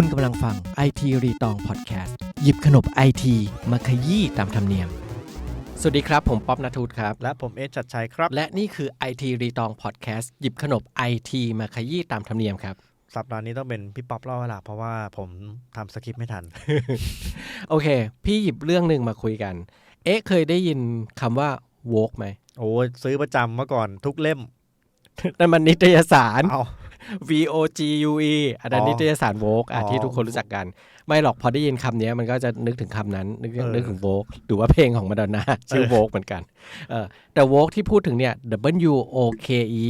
คุณกำลังฟัง IT รีตองพอดแคสต์หยิบขนบไอทีมาขยี้ตามธรรมเนียม สวัสดีครับ ผมป๊อบนทูตครับ และผมเอสจัดชัยครับ และนี่คือ IT รีตองพอดแคสต์หยิบขนบไอทีมาขยี้ตามธรรมเนียมครับ สัปดาห์นี้ต้องเป็นพี่ป๊อปเล่าเวลาเพราะว่าผมทำสคริปต์ไม่ทัน โอเค พี่หยิบเรื่องหนึ่งมาคุยกัน เอ๊ะเคยได้ยินคำว่า woke ไหมโอ้ยซื้อประจำเมื่อก่อนทุกเล่มนั่นมันนิตยสารเอา V O G U E อันนั้นอ๋อนิตยสาร woke อะอ๋อที่ทุกคนรู้จักกัน ไม่หรอกพอได้ยินคำนี้มันก็จะนึกถึงคำนั้น นึกเออนึกถึง woke หรือว่าเพลงของมาดอนนาชื่อ woke เหมือนกันเออแต่ woke ที่พูดถึงเนี่ย W O K E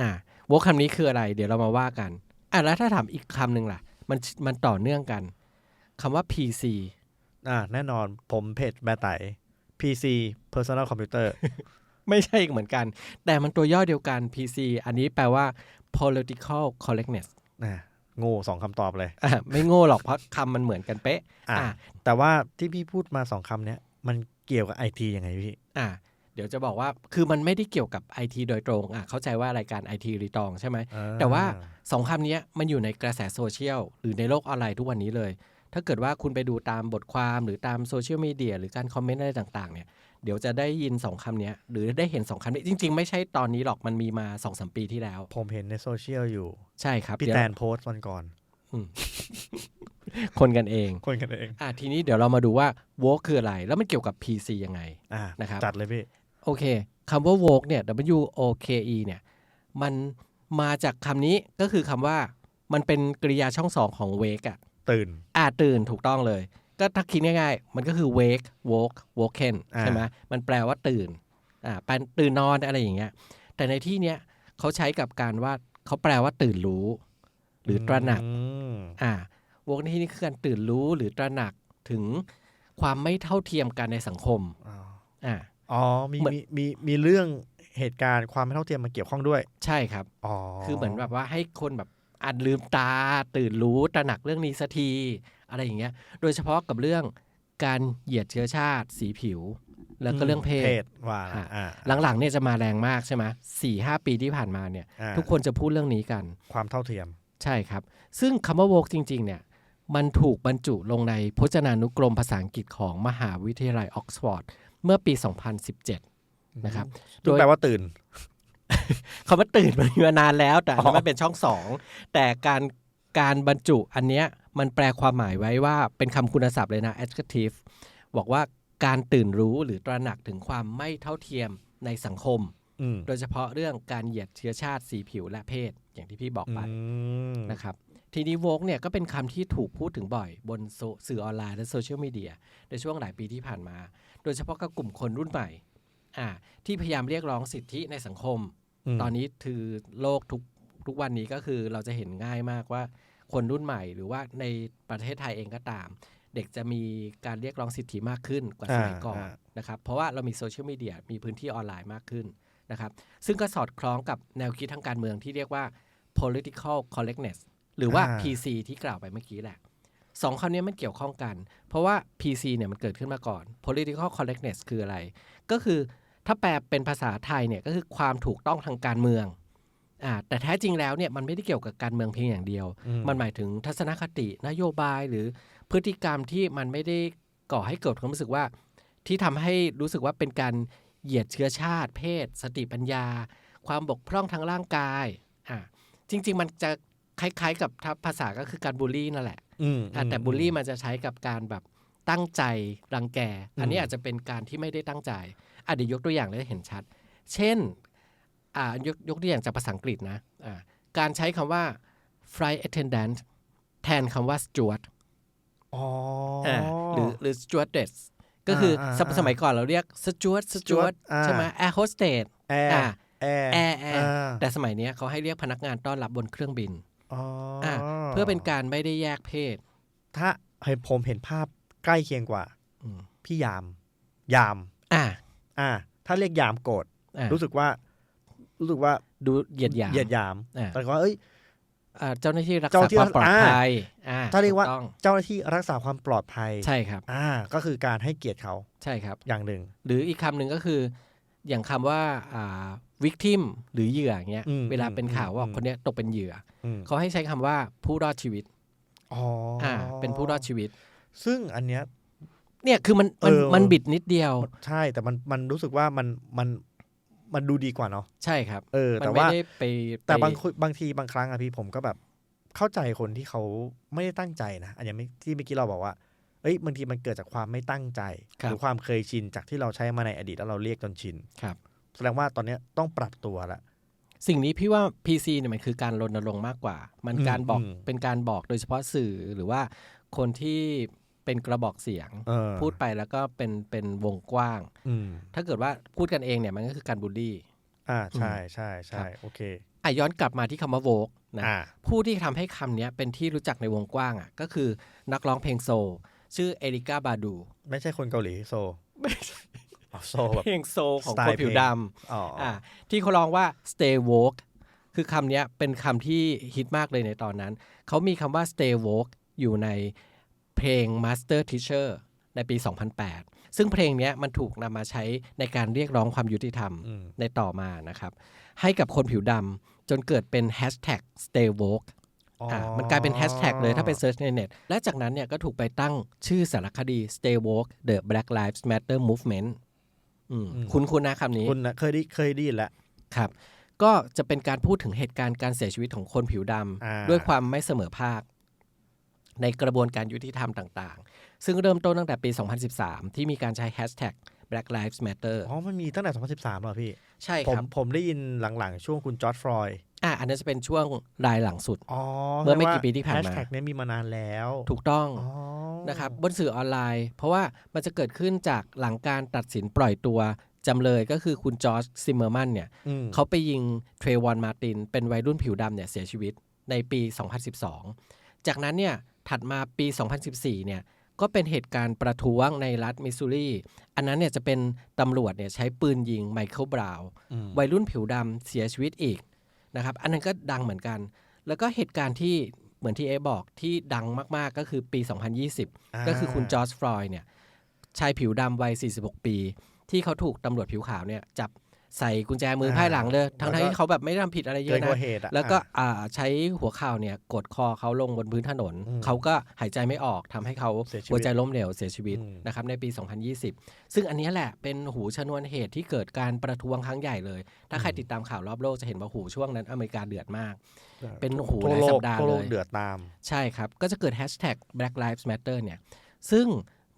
อะ woke คำนี้คืออะไร เดี๋ยวเรามาว่ากันอะแล้วถ้าถามอีกคำหนึ่งล่ะ มันมันต่อเนื่องกันคำว่า PC อ่าแน่นอนผมเพจแบร์ไต PC Personal Computer ไม่ใช่อีกเหมือนกัน แต่มันตัวย่อเดียวกัน PC อันนี้แปลว่า political correctness นะโง่สองคำตอบเลยอะไม่โง่หรอกเพราะคำมันเหมือนกันเป๊ะอะอะแต่ว่าที่พี่พูดมาสองคำเนี้ยมันเกี่ยวกับไอทียังไงพี่อะเดี๋ยวจะบอกว่าคือมันไม่ได้เกี่ยวกับ IT โดยตรงอะเข้าใจว่ารายการ IT รีตองใช่ไหมอ่แต่ว่าสองคำเนี้ยมันอยู่ในกระแสโซเชียลหรือในโลกออนไลน์ทุกวันนี้เลย ถ้าเกิดว่าคุณไปดูตามบทความหรือตามโซเชียลมีเดียหรือการคอมเมนต์อะไรต่างๆเนี่ย เดี๋ยวจะได้ยินสองคำเนี้ยหรือได้เห็นสองคำนี้จริง ๆ ไม่ใช่ตอนนี้หรอกมันมีมา2อสปีที่แล้ว ผมเห็นในโซเชียลอยู่ ใช่ครับพี่เดี๋ยวแตนโพสต์วันก่อนอืมคนกันเอง คนกันเองอะทีนี้เดี๋ยวเรามาดูว่า woke คืออะไร แล้วมันเกี่ยวกับ PC ยังไงอ่านะครับจัดเลยพี่ โอเคคำว่า woke เนี่ย W O K E เนี่ย มันมาจากคำนี้ก็คือคำว่า มันเป็นกริยาช่องสองของ wake อะตื่น อ่าตื่นถูกต้องเลย ก็ถ้าคิดง่ายๆ มันก็คือ wake woke woken อ่าใช่ไหมมันแปลว่าตื่นอ่าแปลตื่นนอนอะไรอย่างเงี้ย แต่ในที่เนี้ยเขาใช้กับการว่าเขาแปลว่าตื่นรู้ หรือตระหนักอืมอ่า woke ในที่นี้คือการตื่นรู้หรือตระหนักถึงความไม่เท่าเทียมกันในสังคมอ๋ออ่าอ๋อมีเหมือนมีมีมีเรื่องเหตุการณ์ความไม่เท่าเทียมมาเกี่ยวข้องด้วย ใช่ครับอ๋อคือเหมือนแบบว่าให้คนแบบอ่านลืมตาตื่นรู้ตระหนักเรื่องนี้สักที อะไรอย่างเงี้ย โดยเฉพาะกับเรื่องการเหยียดเชื้อชาติ สีผิว แล้วก็เรื่องเพศว่าอะอ่าหลังๆเนี่ยจะมาแรงมากใช่ไหมสี่ห้าปีที่ผ่านมาเนี่ยอ่าทุกคนจะพูดเรื่องนี้กัน ความเท่าเทียม ใช่ครับ ซึ่งคำว่า woke จริง ๆ เนี่ยมันถูกบรรจุลงในพจนานุกรมภาษาอังกฤษของมหาวิทยาลัยออกซฟอร์ดเมื่อปี 2017 นะครับซึ่งแปลว่าตื่นคำว่าตื่นมันมีมานานแล้ว แต่อันนั้นอ๋อมันเป็นช่องสองแต่การการบรรจุอันเนี้ย มันแปลความหมายไว้ว่าเป็นคำคุณศัพท์เลยนะ adjective บอกว่าการตื่นรู้หรือตระหนักถึงความไม่เท่าเทียมในสังคมอืมโดยเฉพาะเรื่องการเหยียดเชื้อชาติสีผิวและเพศ อย่างที่พี่บอกไปอืมนะครับทีนี้โวกเนี่ยก็เป็นคำที่ถูกพูดถึงบ่อย บนโซสื่อออนไลน์และโซเชียลมีเดียในช่วงหลายปีที่ผ่านมา โดยเฉพาะกับกลุ่มคนรุ่นใหม่อ่าที่พยายามเรียกร้องสิทธิในสังคมมตอนนี้คือโลกทุกทุกวันนี้ก็คือเราจะเห็นง่ายมากว่า คนรุ่นใหม่ หรือว่าในประเทศไทยเองก็ตาม เด็กจะมีการเรียกร้องสิทธิมากขึ้นกว่าสมัยก่อนนะครับเพราะว่าเรามีโซเชียลมีเดียมีพื้นที่ออนไลน์มากขึ้นนะครับซึ่งก็สอดคล้องกับแนวคิดทางการเมืองที่เรียกว่า political correctness หรือว่า PC ที่กล่าวไปเมื่อกี้แหละสองคำนี้มันเกี่ยวข้องกัน เพราะว่า PC เนี่ยมันเกิดขึ้นมาก่อน political correctness คืออะไร ก็คือถ้าแปลเป็นภาษาไทยเนี่ยก็คือความถูกต้องทางการเมืองอ่า แต่แท้จริงแล้วเนี่ยมันไม่ได้เกี่ยวกับการเมืองเพียงอย่างเดียวอืมันหมายถึงทัศนคตินโยบายหรือพฤติกรรมที่มันไม่ได้ก่อให้เกิดความรู้สึกว่า ที่ทำให้รู้สึกว่าเป็นการเหยียดเชื้อชาติ เพศ สติปัญญา ความบกพร่องทางร่างกายอ่าจริง ๆ มันจะคล้ายๆ กับถ้าภาษาก็คือการบูลลี่นั่นแหละอืมอะแต่บูลลี่มันจะใช้กับการแบบตั้งใจรังแก อันนี้อืมอาจจะเป็นการที่ไม่ได้ตั้งใจอะเดี๋ยวยกตัวอย่างเลยเห็นชัด เช่น อ่ายกยกตัวอย่างจากภาษาอังกฤษนะอ่าการใช้คำว่า flight attendant แทนคำว่า steward อ๋อออ่าหรือหรือ stewardess ก็คืออาสมอ่าสมัยก่อนเราเรียก steward steward steward อ่าใช่ไหม air hostess แออ่าร์แอร์แอร์แอร์าแต่สมัยเนี้ยเขาให้เรียกพนักงานต้อนรับบนเครื่องบินอ๋อออ่าเพื่อเป็นการไม่ได้แยกเพศ ถ้าให้ผมเห็นภาพใกล้เคียงกว่าอืมพี่ยาม ยาม อ่า อ่า ถ้าเรียกยามโกรธอ่ารู้สึกว่า รู้สึกว่าดูเหยียดหยามเหยียดยามอ่าแต่ว่าเอ้ยอ่าเจ้าหน้าที่รักเจ้าษาหน้าที่ความปลอดอ่าภัยอ่าถ้าเรียกว่าถูต้องเจ้าหน้าที่รักษาความปลอดภัยใช่ครับ อ่า ก็คือการให้เกียรติเขาใช่ครับ อย่างหนึ่ง หรืออีกคำหนึ่งก็คือ อย่างคำว่าอ่า victim หรือเหยื่ออย่างเงี้ยอืมเวลาเป็นข่าวว่าอืมคนเนี้ยตกเป็นเหยื่ออืมเขาให้ใช้คำว่าผู้รอดชีวิตอ๋อออ่า เป็นผู้รอดชีวิต ซึ่งอันเนี้ยเนี่ยคือมันมันเออมันบิดนิดเดียว ใช่แต่มันมันรู้สึกว่ามันมัน มันดูดีกว่าเนาะใช่ครับ เออมันแต่ไม่ว่าได้ไปแต่ไปบางคนบางทีบางครั้งอะพี่ผมก็แบบเข้าใจคนที่เขาไม่ได้ตั้งใจนะอันอย่างที่เมื่อกี้เราบอกว่าเอ้ยบางทีมันเกิดจากความไม่ตั้งใจหรือความเคยชินจากที่เราใช้มาในอดีตแล้วเราเรียกจนชินครับแสดงว่าตอนเนี้ยต้องปรับตัวละสิ่งนี้พี่ว่า PC เนี่ยมันคือการรณรงค์มากกว่า มันอืมการบอกอืมเป็นการบอกโดยเฉพาะสื่อหรือว่าคนที่ เป็นกระบอกเสียงเออพูดไปแล้วก็เป็นเป็นวงกว้างอืมถ้าเกิดว่าพูดกันเองเนี่ยมันก็คือการบูลลี่ อ่าใช่ใช่ครัใช่บโอเคอะย้อนกลับมาที่คำว่าโวกนะอ่าผู้ที่ทำให้คำเนี้ยเป็นที่รู้จักในวงกว้างอะก็คือนักร้องเพลงโซลชื่อเอริกาบาดู ไม่ใช่คนเกาหลีโซไม่ใช่อ๋อโซแบบเพลงโซลของสไตคนล์ผิวเพลงดอ๋อำอ่าอะที่เขาร้องว่า stay woke คือคำเนี้ยเป็นคำที่ฮิตมากเลยในตอนนั้น เขามีคำว่า stay woke อยู่ใน เพลง master teacher ในปี 2008 ซึ่งเพลงเนี้ยมันถูกนำมาใช้ในการเรียกร้องความยุติธรรมอืมในต่อมานะครับ ให้กับคนผิวดำจนเกิดเป็น hashtag stay woke อะมันกลายเป็นแฮชแท็กเลยถ้าไปเซิร์ชในเน็ตและจากนั้นเนี่ยก็ถูกไปตั้งชื่อสารคดี Stay Woke The Black Lives Matter Movement อืมอืมคุ้นคุณนะคำนี้คุณนะเคยได้เคยได้ยินแล้วครับ ก็จะเป็นการพูดถึงเหตุการณ์การเสียชีวิตของคนผิวดอ่าำด้วยความไม่เสมอภาค ในกระบวนการยุติธรรมต่างๆ ซึ่งเริ่มต้นตั้งแต่ปี 2013 ที่มีการใช้แฮชแท็ก Black Lives Matter อ๋อ มันมีตั้งแต่ 2013แล้วเหรอพี่ ใช่ผคมรับผมได้ยินหลังๆ ช่วงคุณจอร์ดฟรอยด์อะอันนั้นจะเป็นช่วงรายหลังสุด อ๋อ เมื่อไม่กี่ปีที่ผ่านมาแฮชแท็กนี้ยมีมานานแล้ว ถูกต้องอ๋อนะครับบนสื่อออนไลน์ เพราะว่ามันจะเกิดขึ้นจากหลังการตัดสินปล่อยตัวจำเลยก็คือคุณจอร์จซิมเมอร์มันเนี่ยอืมเขาไปยิงเทรวอนมาร์ตินเป็นวัยรุ่นผิวดำเนี่ยเสียชีวิตในปี 2012 จากนั้นเนี่ย ถัดมาปี 2014 เนี่ยก็เป็นเหตุการณ์ประท้วงในรัฐมิสซูรี อันนั้นเนี่ยจะเป็นตำรวจเนี่ยใช้ปืนยิงไมเคิลบราวน์อืมวัยรุ่นผิวดำเสียชีวิตอีกนะครับ อันนั้นก็ดังเหมือนกัน แล้วก็เหตุการณ์ที่เหมือนที่เอบอกที่ดังมาก ๆ ก็คือปี 2020 ก็คือคุณจอร์จฟลอยด์เนี่ยชายผิวดำวัย 46 ปี ที่เขาถูกตำรวจผิวขาวเนี่ยจับ ใส่กุญแจมือพ่ายหลังเลยทั้งๆที่เขาแบบไม่ได้ทำผิดอะไรเยเกินอะกว่านะเหตุอะแล้วก็อะอ่าใช้หัวเข่าเนี่ยกดคอเขาลงบนพื้นถนนอืมเขาก็หายใจไม่ออกทำให้เขาเสียชีวิตหัวใจล้มเหลวเสียชีวิตอืมนะครับในปี 2020 ซึ่งอันเนี้ยแหละเป็นหูชนวนเหตุที่เกิดการประท้วงครั้งใหญ่เลย ถ้าใครติดตามข่าวรอบโลกจะเห็นว่าหูช่วงนั้นอเมริกาเดือดมาก เป็นโอ้โหทั่วหลายโลสักปดาห์ทั่วโลกเลยเดือดตาม ใช่ครับ ก็จะเกิดแฮชแท็ก Black Lives Matter เนี่ยซึ่ง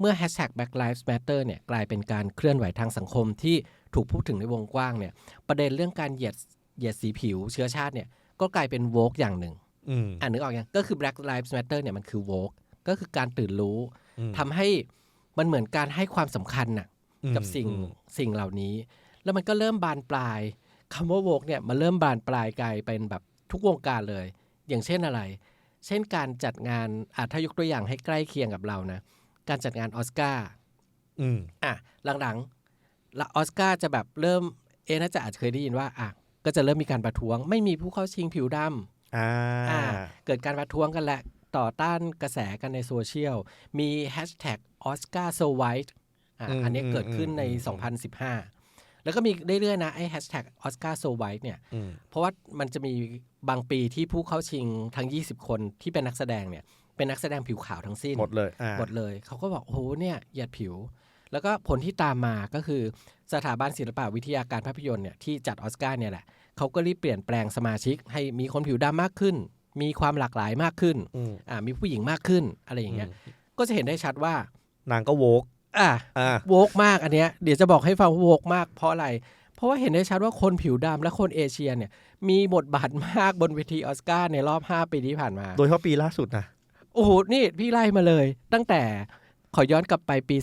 เมื่อแฮชแท็ก Black Lives Matter เนี่ยกลายเป็นการเคลื่อนไหวทางสังคมที่ถูกพูดถึงในวงกว้างเนี่ย ประเด็นเรื่องการเหยียดเหยียดสีผิวเชื้อชาติเนี่ยก็กลายเป็นโวกอย่างหนึ่งอืมอ่านนึกออกยังก็คือ Black Lives Matter เนี่ยมันคือโวกก็คือการตื่นรู้อืมทำให้มันเหมือนการให้ความสำคัญน่ะกับสิ่งอืมสิ่งเหล่านี้ แล้วมันก็เริ่มบานปลายคำว่าโวกเนี่ยมันเริ่มบานปลายกลายเป็นแบบทุกวงการเลย อย่างเช่นอะไร เช่นการจัดงานอาถ้ายกตัวอย่างให้ใกล้เคียงกับเรานะ การจัดงานออสการ์อืมอะหลังๆ ละออสการ์จะแบบเริ่มเอะน่าจะอาจจะเคยได้ยินว่าอะก็จะเริ่มมีการประท้วง ไม่มีผู้เข้าชิงผิวดำอ่าอ่าเกิดการประท้วงกันแหละต่อต้านกระแสกันในโซเชียล มีแฮชแท็กออสการ์โซไวท์อันนี้เกิดขึ้นใน 2015 แล้วก็มีเรื่อยๆนะไอ้แฮชแท็กออสการ์โซไวท์เนี่ยอืมเพราะว่ามันจะมีบางปีที่ผู้เข้าชิงทั้ง 20 คนที่เป็นนักแสดงเนี่ย เป็นนักแสดงผิวขาวทั้งสิ้น หมดเลยอ่าหมดเลย เขาก็บอกโอ้โหเนี่ยเหยียดผิว แล้วก็ผลที่ตามมาก็คือสถาบันศิลปวิทยาการภาพยนตร์เนี่ยที่จัดออสการ์เนี่ยแหละเขาก็รีบเปลี่ยนแปลงสมาชิก ให้มีคนผิวดำมากขึ้น มีความหลากหลายมากขึ้นอืมอ่ามีผู้หญิงมากขึ้นอะไรอย่างเงี้ยก็จะเห็นได้ชัดว่านางก็โวกอ่าอ่าโวกมากอันเนี้ยเดี๋ยวจะบอกให้ฟังว่าโวกมากเพราะอะไร เพราะว่าเห็นได้ชัดว่าคนผิวดำและคนเอเชียเนี่ยมีบทบาทมากบนเวทีออสการ์ในรอบ 5 ปีที่ผ่านมา โดยเฉพาะปีล่าสุดนะโอ้โหนี่พี่ไล่มาเลย ตั้งแต่ ขอย้อนกลับไปปี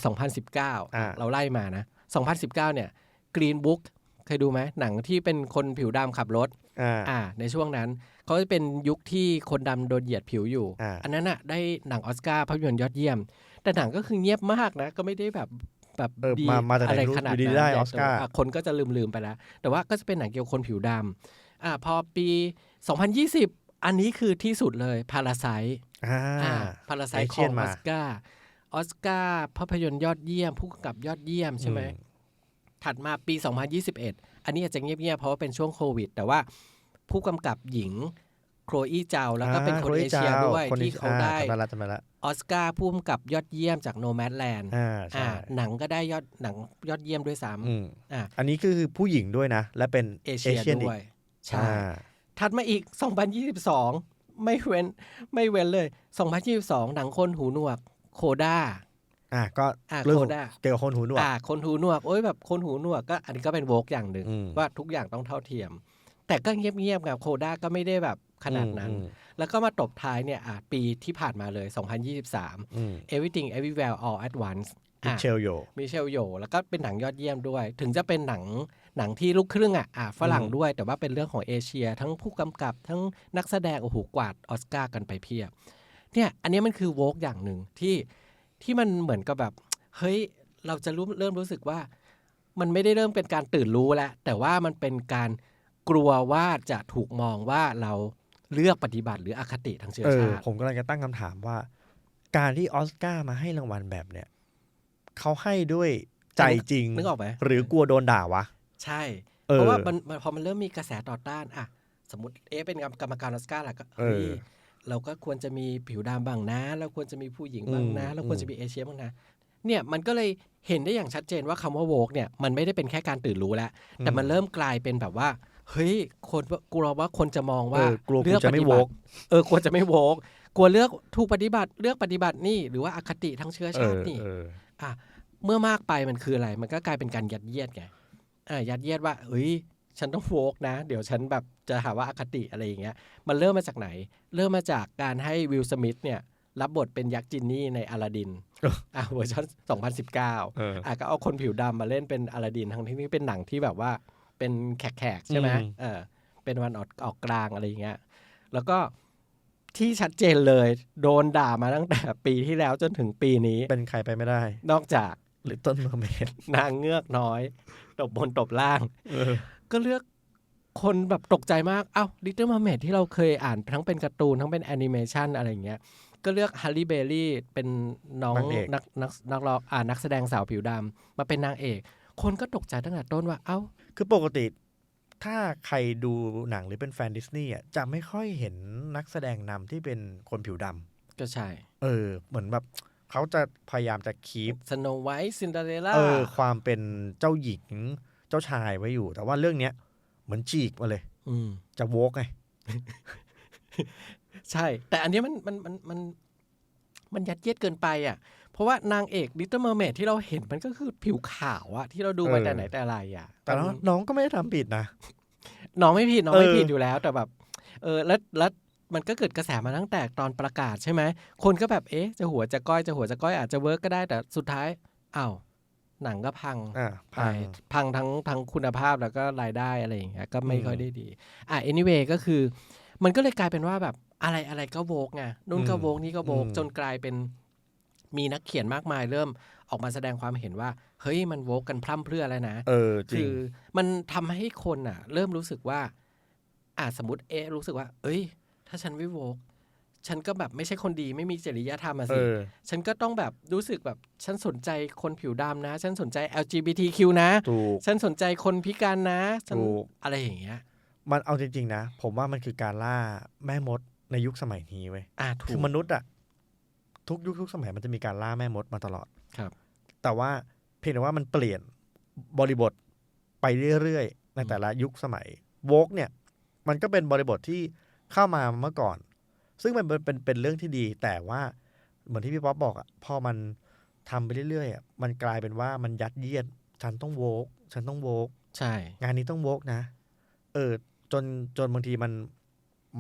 2019อ่าเราไล่มานะ 2019 เนี่ย Green Book เคยดูไหมหนังที่เป็นคนผิวดำขับรถอ่าอ่าในช่วงนั้นเขาจะเป็นยุคที่คนดำโดนเหยียดผิวอยู่อ่าอันนั้นอะได้หนังออสการ์ภาพยนตร์ยอดเยี่ยม แต่หนังก็คือเงียบมากนะ ก็ไม่ได้แบบแบบเออดีมามาจากไหนอะไรรู้ขนาดอยู่ดีนั้นได้ใหญ่ออสการ์โตะคนก็จะลืมลืมๆไปแล้ว แต่ว่าก็จะเป็นหนังเกี่ยวกับคนผิวดำอ่าพอปี 2020 อันนี้คือที่สุดเลยพาราไซอ่าพาราไซไอขเชีอยนงอมาอสการ์ ออสการ์ภาพยนตร์ยอดเยี่ยม ผู้กำกับยอดเยี่ยมใช่ไหมอืมถัดมาปี 2021 อันนี้อาจจะเงียบๆเพราะว่าเป็นช่วงโควิด แต่ว่าผู้กำกับหญิงโครอีเจาแล้วก็เป็นคนเอเชียด้วยคนที่เขาได้จำได้ละจำได้ละออสการ์พุ่มกับยอดเยี่ยมจากโนแม d แลนด์อ่าใช่อ่าหนังก็ได้ยอดหนังยอดเยี่ยมด้วยซ้อืมำอ่าอันนี้คือผู้หญิงด้วยนะ และเป็นเอเชียนด้วยใช่อ่าถัดมาอีก 2022 ไม่เว้นไม่เว้นเลย 2022 หนังคนหูหนวก โคด้าอะก็อ่าเรื่องโคของด้าเกี่ยวกับคนหูหนวกอ่าคนหูหนวกโอ้ยแบบคนหูหนวกก็อันนี้ก็เป็นโวกอย่างหนึ่งอืมว่าทุกอย่างต้องเท่าเทียม แต่ก็เงียบๆกับโคด้าก็ไม่ได้แบบขนาดนั้นอืมแล้วก็มาตบท้ายเนี่ยอะปีที่ผ่านมาเลย 2023อืม Everything Everywhere All at Once มิเชลโยมิเชลโยแล้วก็เป็นหนังยอดเยี่ยมด้วย ถึงจะเป็นหนังหนังที่ลูกครึ่งอะอะฝรั่งอืมด้วย แต่ว่าเป็นเรื่องของเอเชีย ทั้งผู้กำกับทั้งนักแสดงโอ้โหกวาดออสการ์กันไปเพียบ เนี่ยอันนี้มันคือโวกอย่างหนึ่งที่ที่มันเหมือนกับแบบ เฮ้ยเราจะรู้เริ่มรู้สึกว่า มันไม่ได้เริ่มเป็นการตื่นรู้แล้ว แต่ว่ามันเป็นการกลัวว่าจะถูกมองว่าเราเลือกปฏิบัติหรืออคติทางเชื้อเออชาติผมกำลังจะตั้งคำถามว่า การที่ออสการ์มาให้รางวัลแบบเนี้ยเขาให้ด้วยใจจริงนึกออกไหมหรือกลัวโดนด่าวะ ใช่เออเพราะว่ามันมันพอมันเริ่มมีกระแสต่อต้านอะสมมติเอ๊ะเป็นกรรมการออสการ์แหละก็เออเฮ้ย เราก็ควรจะมีผิวดำบ้างนะ เราควรจะมีผู้หญิงบ้างนะอืมเราควรจะมีเอเชียบ้างนะ เนี่ยมันก็เลยเห็นได้อย่างชัดเจนว่าคำว่าโวกเนี่ยมันไม่ได้เป็นแค่การตื่นรู้แล้ว แต่มันเริ่มกลายเป็นแบบว่า เฮ้ยคนกลัวว่าคนจะมองเอว่าอกลัวกูเลือกจะไม่ปฏิโวบักติเออกลัวจะไม่โวกกลัวเลือกถูกปฏิบัติเลือกปฏิบัตินี่หรือว่าอคติทางเชื้อเอชาอตินี่เอออะเมื่อมากไปมันคืออะไร มันก็กลายเป็นการยัดเยียดไงอ่ายัดเยียดว่าเฮ้ย ฉันต้องโฟกนะ เดี๋ยวฉันแบบจะหาว่าอคติอะไรอย่างเงี้ย มันเริ่มมาจากไหน เริ่มมาจากการให้วิลสมิธเนี่ยรับบทเป็นยักษ์จินนี่ในอลาดินอะเวอร์ชัน2019เอออะก็เอาคนผิวดำมาเล่นเป็นอลาดิน ทั้งที่นี่เป็นหนังที่แบบว่าเป็นแขกๆใช่ไหมอืมเออเป็นวันออกออกกลางอะไรอย่างเงี้ย แล้วก็ที่ชัดเจนเลย โดนด่ามาตั้งแต่ปีที่แล้วจนถึงปีนี้ เป็นใครไปไม่ได้ นอกจากลิตเติ้ลเมอร์เมดนางเงือกน้อย ตบบนตบล่าง ก็เลือกคนแบบตกใจมาก เอ้า Little Mermaid ที่เราเคยอ่านทั้งเป็นการ์ตูน ทั้งเป็นแอนิเมชันอะไรอย่างเงี้ย ก็เลือกฮัลลี่เบลลี่เป็นน้องนางเอกนักนักนักร้องอ่านักแสดงสาวผิวดำมาเป็นนางเอก คนก็ตกใจตั้งแต่ต้นว่า เอ้า คือปกติ ถ้าใครดูหนังหรือเป็นแฟนดิสนีย์อะจะไม่ค่อยเห็นนักแสดงนำที่เป็นคนผิวดำก็ใช่ เออ เหมือนแบบเขาจะพยายามจะคีปสโนไวท์ซินเดอเรลล่าเออความเป็นเจ้าหญิง เจ้าชายไว้อยู่ แต่ว่าเรื่องเนี้ยเหมือนฉีกมาเลย อืมจะโวกไง ใช่ แต่อันเนี้ยมันมันมันมันมันยัดเยียดเกินไปอะ เพราะว่านางเอก Little Mermaid ที่เราเห็นมันก็คือผิวขาวอะที่เราดูมาเออ แต่ไหนแต่ไรอะแต่น้องน้องก็ไม่ได้ทำผิดนะ น้องไม่ผิดน้องไม่เออ ผิดอยู่แล้ว แต่แบบ เออแล้วแล้วมันก็เกิดกระแสมาตั้งแต่ตอนประกาศใช่ไหมคนก็แบบเอ๊ะจะหัวจะก้อยจะหัวจะก้อยอาจจะเวิร์กก็ได้แต่สุดท้ายอ้าว หนังก็พังอ่าไปพังพังทั้งทั้งคุณภาพแล้วก็รายได้อะไรอย่างเงี้ยก็ไม่อืมค่อยได้ดี อะ anyway ก็คือ มันก็เลยกลายเป็นว่าแบบอะไรอะไรก็โวกไงนู่นก็อืมโวกนี่ก็โวกอืมจนกลายเป็นมีนักเขียนมากมายเริ่มออกมาแสดงความเห็นว่า เฮ้ยมันโวกกันพร่ำเพรื่อแล้วนะเออจริคืงอมันทำให้คนอะ เริ่มรู้สึกว่า อ่าสมมติเอะรู้สึกว่า เอ้ย ถ้าฉันไม่โวก ฉันก็แบบไม่ใช่คนดีไม่มีจริยธรรมอะเอสิอฉันก็ต้องแบบรู้สึกแบบฉันสนใจคนผิวดำนะ ฉันสนใจ LGBTQ นะถูกฉันสนใจคนพิการนะฉันถูกอะไรอย่างเงี้ย มันเอาจริง ๆ นะ ผมว่ามันคือการล่าแม่มดในยุคสมัยนี้เว้ยอ่าถูคืกอมนุษย์อะทุกยุคทุกสมัยมันจะมีการล่าแม่มดมาตลอดครับ แต่ว่าเพียงแต่ว่ามันเปลี่ยนบริบทไปเรื่อยๆในแต่ละยุคสมัยโวกเนี่ย มันก็เป็นบริบทที่เข้ามาเมื่อก่อน ซึ่งมันเป็นเป็นเป็นเรื่องที่ดี แต่ว่าเหมือนที่พี่ป๊อปบอกอะพอมันทำไปเรื่อยๆอะมันกลายเป็นว่ามันยัดเยียดฉันต้องโวกฉันต้องโวกใช่ งานนี้ต้องโวกนะ เออจนจนบางทีมัน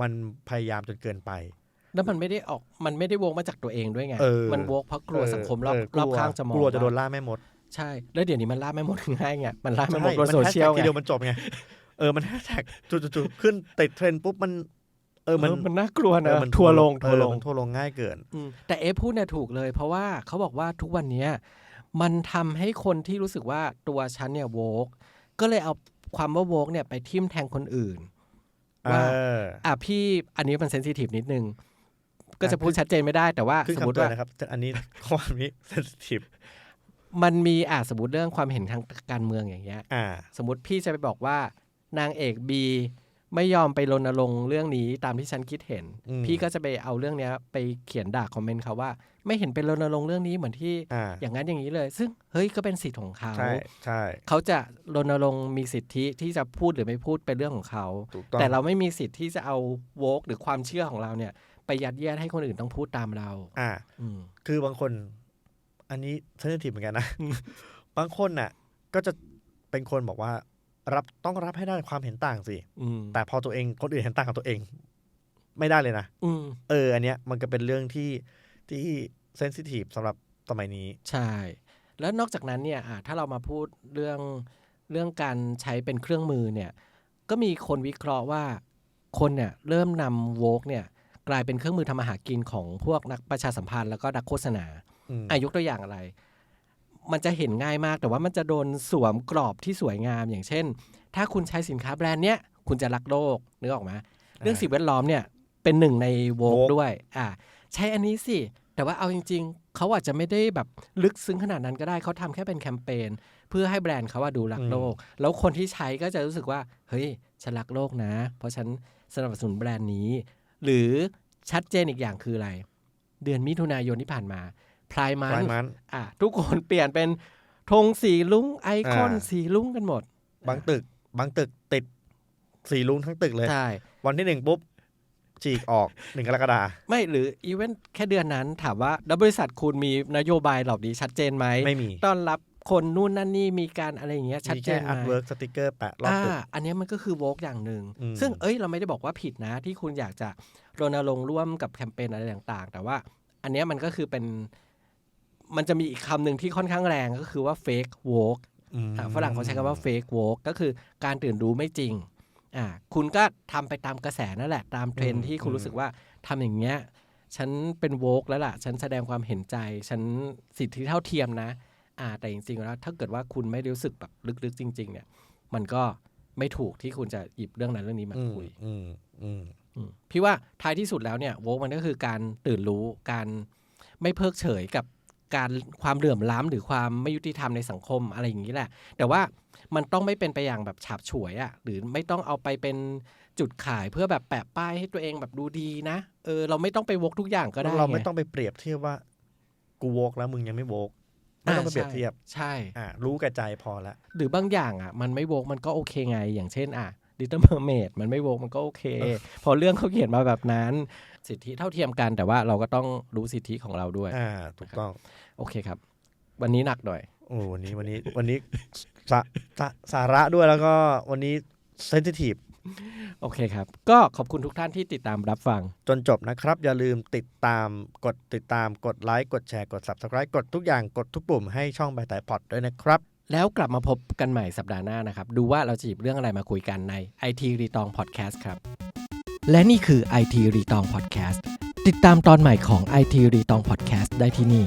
มันพยายามจนเกินไป แล้วมันไม่ได้ออกมันไม่ได้โวกมาจากตัวเองด้วยไงเออมันโวกเพราะกลัวสังคมรอบเรอบข้างจะมองกลัวจะโดนว่าล่าแม่มด ใช่ แล้วเดี๋ยวนี้มันล่าไม่หมดง่ายไงมันล่าไม่หมดใช่บนโซเชียลมันไงแฮชแท็กทีเดียวมันจบไงเออมันแฮชแท็กจุดๆๆขึ้นติดเทรนด์ปุ๊บมัน เออมันเออมันน่ากลัวเอนะอมันทัวร์ลงเอทัวอร์ลงมันทัวร์ลงง่ายเกินอืมแต่เอฟพูดเนี่ยถูกเลย เพราะว่าเขาบอกว่าทุกวันเนี้ยมันทำให้คนที่รู้สึกว่าตัวฉันเนี่ยโวกก็เลยเอาความว่าโวกเนี่ยไปทิ่มแทงคนอื่นเอว่าออะพี่อันนี้มันเซนซิทีฟนิดนึง ก็จะอะพูดชัดเจนไม่ได้แต่ว่าขึ้นสมมคำติเตือนว่านะครับอันนี้ความนี้เซนซิทีฟมันมีอะสมมติเรื่องความเห็นทางการเมืองอย่างเงี้ยอ่าสมมติพี่จะไปบอกว่านางเอกบี ไม่ยอมไปรณรงค์เรื่องนี้ตามที่ฉันคิดเห็น อืมพี่ก็จะไปเอาเรื่องเนี้ยไปเขียนด่าคอมเมนต์เขาว่า ไม่เห็นเป็นรณรงค์เรื่องนี้เหมือนที่อ่า อย่างนั้นอย่างนี้เลย ซึ่งเฮ้ยก็เป็นสิทธิ์ของเขา ใช่ใช่เขาจะรณรงค์มีสิทธิที่จะพูดหรือไม่พูดเป็นเรื่องของเขา ถูกต้องแต่เราไม่มีสิทธิ์ที่จะเอาโวกหรือความเชื่อของเราเนี่ย ไปยัดเยียดให้คนอื่นต้องพูดตามเรา อ่า อืม คือบางคน อันนี้เซนซิทีฟเหมือนกันนะ บางคนน่ะ ก็จะเป็นคนบอกว่า รับต้องรับให้ได้ความเห็นต่างสิอืมแต่พอตัวเองคนอื่นเห็นต่างกับตัวเอง ไม่ได้เลยนะอืมเออ อันเนี้ยมันก็เป็นเรื่องที่ที่เซนซิทีฟสำหรับสมัยนี้ ใช่ แล้วนอกจากนั้นเนี่ยอะถ้าเรามาพูดเรื่องเรื่องการใช้เป็นเครื่องมือเนี่ย ก็มีคนวิเคราะห์ว่าคนเนี่ยเริ่มนำโวกเนี่ยกลายเป็นเครื่องมือทำมาหากินของพวกนักประชาสัมพันธ์แล้วก็นักโฆษณาอืมอายกตัวอย่างอะไร มันจะเห็นง่ายมาก แต่ว่ามันจะโดนสวมกรอบที่สวยงามอย่างเช่น ถ้าคุณใช้สินค้าแบรนด์เนี้ยคุณจะรักโลกนึกออกไหมเรื่องสิ่งแวดล้อมเนี่ยเป็นหนึ่งในโวก Vogue ด้วยอ่าใช้อันนี้สิ แต่ว่าเอาจริง ๆ เขาอาจจะไม่ได้แบบลึกซึ้งขนาดนั้นก็ได้เขาทำแค่เป็นแคมเปญเพื่อให้แบรนด์เขาว่าดูรักโลก แล้วคนที่ใช้ก็จะรู้สึกว่า เฮ้ยฉันรักโลกนะ เพราะฉันสนับสนุนแบรนด์นี้ หรือชัดเจนอีกอย่างคืออะไร เดือนมิถุนายนที่ผ่านมา พรายมัปลายนมันอะทุกคนเปลี่ยนเป็นธงสีลุ้งไอคอนอ่าสีลุ้งกันหมด บางตึก บางตึกติดสีลุงทั้งตึกเลยใช่วันที่หนึ่งปุ๊บฉีกออกหนึ่งกรกฎาไม่หรืออีเวนต์แค่เดือนนั้นถามว่าแล้วบริษัทคุณมีนโยบายเหล่านี้ชัดเจนไหมไม่มีต้อนรับคนนู่นนั่นนี่มีการอะไรอย่างเงี้ยชัดมีเจแค่นไหมอาร์ตเวิร์กสติกเกอร์แปะรอบอ่าตึกอันเนี้ยมันก็คือโวกอย่างหนึ่งอืมซึ่งเอ้ยเราไม่ได้บอกว่าผิดนะ ที่คุณอยากจะรณรงค์ร่วมกับแคมเปญอะไรต่าง ๆ แต่ว่า อันเนี้ยมันก็คือเป็น มันจะมีอีกคำหนึ่งที่ค่อนข้างแรงก็คือว่า fake woke อืมอะฝรั่งเขาใช้คำว่า fake woke ก็คือการตื่นรู้ไม่จริงอ่าคุณก็ทำไปตามกระแสนั่นแหละ ตามเทรนด์ที่คุณรู้สึกว่าทำอย่างเงี้ยฉันเป็นโวกแล้วล่ะ ฉันแสดงความเห็นใจ ฉันสิทธิเท่าเทียมนะ อ่า แต่จริงๆ แล้ว ถ้าเกิดว่าคุณไม่ได้รู้สึกแบบลึกๆ จริง ๆ เนี่ย มันก็ไม่ถูกที่คุณจะหยิบเรื่องนั้นเรื่องนี้มาอืมคุยอืมอืมอืมพี่ว่าท้ายที่สุดแล้วเนี่ยโวกมันก็คือการตื่นรู้ การไม่เพิกเฉยกับ การความเหลื่อมล้ำหรือความไม่ยุติธรรมในสังคมอะไรอย่างนี้แหละ แต่ว่ามันต้องไม่เป็นไปอย่างแบบฉาบฉวยอะ่ะหรือไม่ต้องเอาไปเป็นจุดขายเพื่อแบบแปะป้ายให้ตัวเองแบบดูดีนะเออเราไม่ต้องไปวกทุกอย่างก็ได้เราไม่งต้องไปเปรียบเทียบว่ากูโวกแล้วมึงยังไม่โวกไม่ต้องไปเปรียบเทียบใช่อ่ารู้กับใจพอละหรือบางอย่างอะ มันไม่โวกมันก็โอเคไงอย่างเช่น อะ ดิจิ l เ e อร์เมดมันไม่โวกมันก็โอเค พอเรื่องเขาเขียนมาแบบนั้น สิทธิเท่าเทียมกัน แต่ว่าเราก็ต้องรู้สิทธิของเราด้วยอ่าถูกต้อง โอเคครับ วันนี้หนักหน่อยโอ้วันนี้วันนี้วันนี้สาสาสาระด้วยแล้วก็วันนี้เซนซิทีฟโอเคครับ ก็ขอบคุณทุกท่านที่ติดตามรับฟัง จนจบนะครับ อย่าลืมติดตามกดติดตามกดไลค์กดแชร์กด subscribe กดทุกอย่างกดทุกปุ่มให้ช่องใบไต่พอดด้วยนะครับ แล้วกลับมาพบกันใหม่สัปดาห์หน้านะครับ ดูว่าเราจะหยิบเรื่องอะไรมาคุยกันใน IT รีตองพอดแคสต์ครับ และนี่คือ IT รีตองพอดแคสต์ติดตามตอนใหม่ของ IT รีตองพอดแคสต์ได้ที่นี่